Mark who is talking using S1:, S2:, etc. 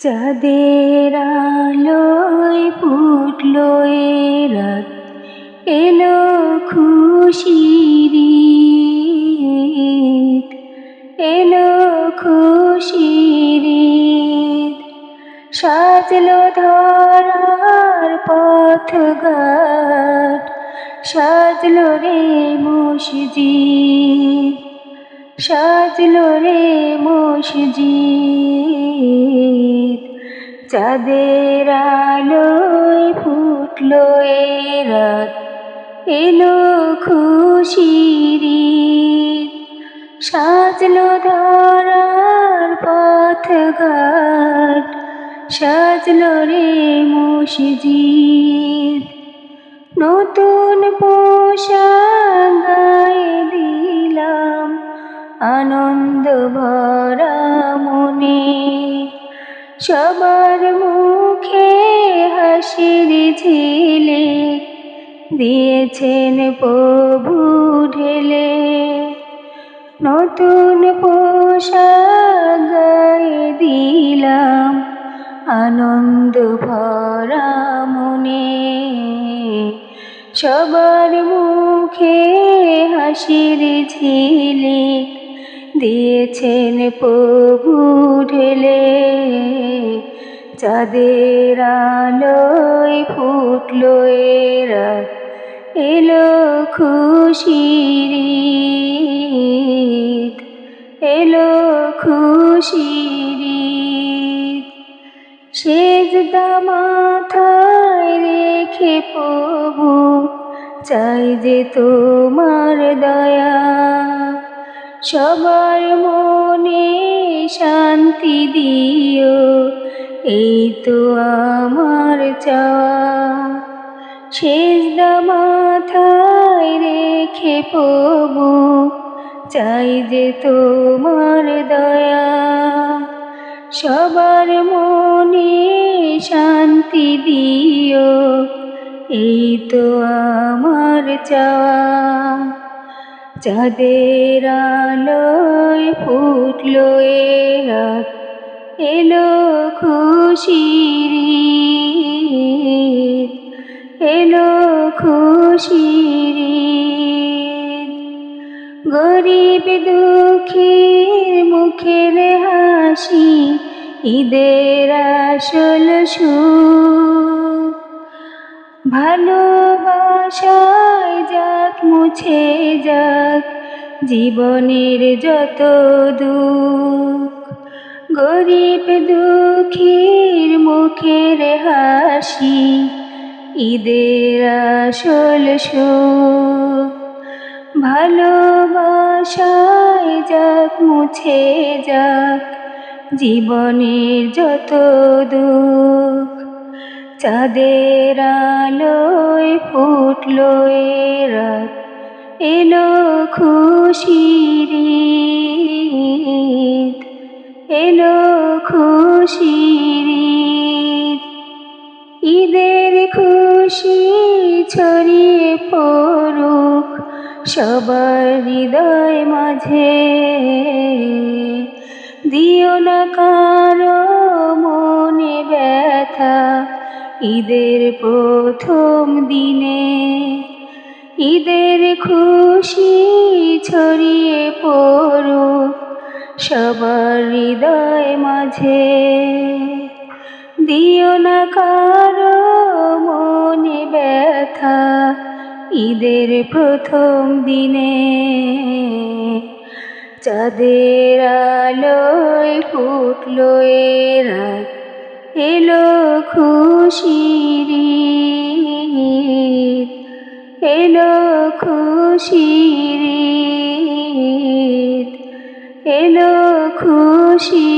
S1: চাঁদের আলোয় ফুটলো রাত, এলো খুশির এলো খুশির সাজলো ধরার পথ ঘাট সাজলো রে মসজিদ, সাজলো রে মসজিদ। চাঁদের আলোয় ফুটলো রাত, এলো খুশির। সাজলো ধরার পথ ঘাট সাজলো রে মসজিদ নতুন পোশাক গায়ে দিলাম, আনন্দ ভরা সবার মুখে হাসির ঝিলে, দিয়েছেন প্রভু ঢেলে। নতুন পোশাক দিলাম, আনন্দ ভরা মনে। সবার মুখে হাসির ঝিলে দিয়েছেন প্রভু ঢেলে চাঁদের আলোয় ফুটলো এ রাত এলো ঈদ, এলো খুশির ঈদ। সেজদা মাথায় রেখে প্রভু চাই যে তোমার দয়া সবার মনে শান্তি দিও, এই তো আমার চাওয়া। সেজদা মাথায় রেখে প্রভু, চাই যে তোমার দয়া। সবার মনে শান্তি দিও, এই তো আমার চাওয়া। চাঁদের আলোয় ফুটলো এ রাত, এলো খুশির এলো খুশির। গরিব দুঃখীর মুখের হাসি, ঈদের আসল সুখ ভালোবাসায় যাক, মুছে যাক জীবনের যত দুঃখ। গরিব দুঃখীর মুখের হাসি ঈদের আসল সুখ ভালোবাসায় যাক, মুছে যাক জীবনের যত দুঃখ। চাঁদের আলোয় ফুটলো রাত, এলো খুশির এলো খুশির ঈদের খুশি ছড়িয়ে পড়ুক সবার হৃদয় মাঝে। দিও না কারও মনে ব্যথা ঈদের প্রথম দিনে ঈদের খুশি ছড়িয়ে পড়ুক সবার হৃদয় মাঝে। দিও না কারও মনে ব্যথা ঈদের প্রথম দিনে। চাঁদের আলোয় ফুটলো রাত এলো খুশির এলো খুশির এলো খুশি